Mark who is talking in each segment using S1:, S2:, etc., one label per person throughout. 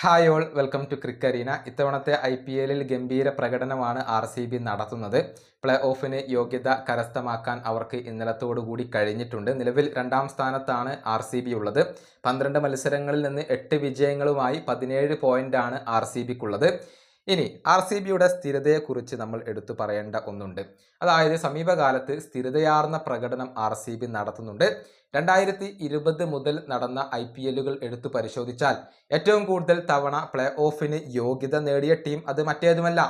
S1: Hi all welcome to ക്രിക്കരീന ഇത്തവണത്തെ I P എല്ലിൽ ഗംഭീര പ്രകടനമാണ് ആർ സി ബി നടത്തുന്നത്. പ്ലേ ഓഫിന് യോഗ്യത കരസ്ഥമാക്കാൻ അവർക്ക് ഇന്നലത്തോടുകൂടി കഴിഞ്ഞിട്ടുണ്ട്. നിലവിൽ രണ്ടാം സ്ഥാനത്താണ് ആർ സി ബി ഉള്ളത്. പന്ത്രണ്ട് മത്സരങ്ങളിൽ നിന്ന് എട്ട് വിജയങ്ങളുമായി പതിനേഴ് പോയിന്റാണ് ആർ സി ബിക്കുള്ളത്. ഇനി ആർ സി ബിയുടെ സ്ഥിരതയെക്കുറിച്ച് നമ്മൾ എടുത്തു പറയേണ്ട ഒന്നുണ്ട്. അതായത് സമീപകാലത്ത് സ്ഥിരതയാർന്ന പ്രകടനം ആർ സി ബി നടത്തുന്നുണ്ട്. രണ്ടായിരത്തി ഇരുപത് മുതൽ നടന്ന ഐ പി എല്ലുകൾ എടുത്തു പരിശോധിച്ചാൽ ഏറ്റവും കൂടുതൽ തവണ പ്ലേ ഓഫിന് യോഗ്യത നേടിയ ടീം അത് മറ്റേതുമല്ല.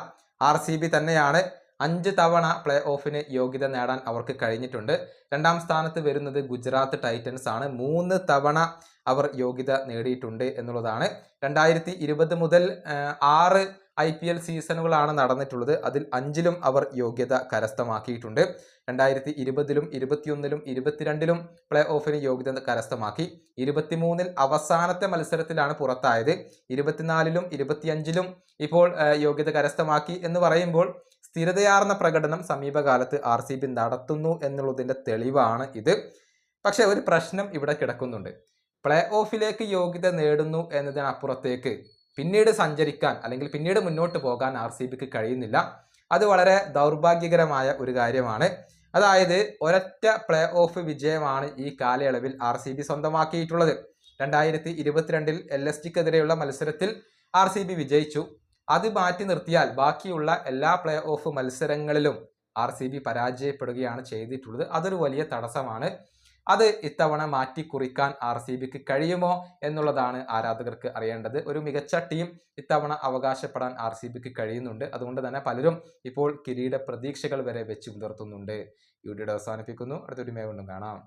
S1: ആർ സി ബി തന്നെയാണ് അഞ്ച് തവണ പ്ലേ ഓഫിന് യോഗ്യത നേടാൻ അവർക്ക് കഴിഞ്ഞിട്ടുണ്ട്. രണ്ടാം സ്ഥാനത്ത് വരുന്നത് ഗുജറാത്ത് ടൈറ്റൻസ് ആണ്. മൂന്ന് തവണ അവർ യോഗ്യത നേടിയിട്ടുണ്ട് എന്നുള്ളതാണ്. രണ്ടായിരത്തി മുതൽ ആറ് ഐ പി എൽ സീസണുകളാണ് നടന്നിട്ടുള്ളത്. അതിൽ അഞ്ചിലും അവർ യോഗ്യത കരസ്ഥമാക്കിയിട്ടുണ്ട്. രണ്ടായിരത്തി ഇരുപതിലും ഇരുപത്തിയൊന്നിലും ഇരുപത്തിരണ്ടിലും പ്ലേ ഓഫിന് യോഗ്യത കരസ്ഥമാക്കി. ഇരുപത്തിമൂന്നിൽ അവസാനത്തെ മത്സരത്തിലാണ് പുറത്തായത്. ഇരുപത്തിനാലിലും ഇരുപത്തിയഞ്ചിലും ഇപ്പോൾ യോഗ്യത കരസ്ഥമാക്കി എന്ന് പറയുമ്പോൾ സ്ഥിരതയാർന്ന പ്രകടനം സമീപകാലത്ത് ആർ സി ബി നടത്തുന്നു എന്നുള്ളതിന്റെ തെളിവാണ് ഇത്. പക്ഷെ ഒരു പ്രശ്നം ഇവിടെ കിടക്കുന്നുണ്ട്. പ്ലേ ഓഫിലേക്ക് യോഗ്യത നേടുന്നു എന്നതിനപ്പുറത്തേക്ക് പിന്നീട് സഞ്ചരിക്കാൻ അല്ലെങ്കിൽ പിന്നീട് മുന്നോട്ട് പോകാൻ ആർ സി ബിക്ക് കഴിയുന്നില്ല. അത് വളരെ ദൗർഭാഗ്യകരമായ ഒരു കാര്യമാണ്. അതായത് ഒരൊറ്റ പ്ലേ ഓഫ് വിജയമാണ് ഈ കാലയളവിൽ ആർ സി ബി സ്വന്തമാക്കിയിട്ടുള്ളത്. രണ്ടായിരത്തി ഇരുപത്തിരണ്ടിൽ എൽ എസ് ടിക്കെതിരെയുള്ള മത്സരത്തിൽ ആർ സി ബി വിജയിച്ചു. അത് മാറ്റി നിർത്തിയാൽ ബാക്കിയുള്ള എല്ലാ പ്ലേ ഓഫ് മത്സരങ്ങളിലും ആർ സി ബി പരാജയപ്പെടുകയാണ് ചെയ്തിട്ടുള്ളത്. അതൊരു വലിയ തടസ്സമാണ്. അത് ഇത്തവണ മാറ്റി കുറിക്കാൻ ആർ സി ബിക്ക് കഴിയുമോ എന്നുള്ളതാണ് ആരാധകർക്ക് അറിയേണ്ടത്. ഒരു മികച്ച ടീം ഇത്തവണ അവകാശപ്പെടാൻ ആർ സി ബിക്ക് കഴിയുന്നുണ്ട്. അതുകൊണ്ട് തന്നെ പലരും ഇപ്പോൾ കിരീട പ്രതീക്ഷകൾ വരെ വെച്ച് പുലർത്തുന്നുണ്ട്. ഈ വീഡിയോ അവസാനിപ്പിക്കുന്നു. അടുത്തൊരു മേ വീണ്ടും കാണാം.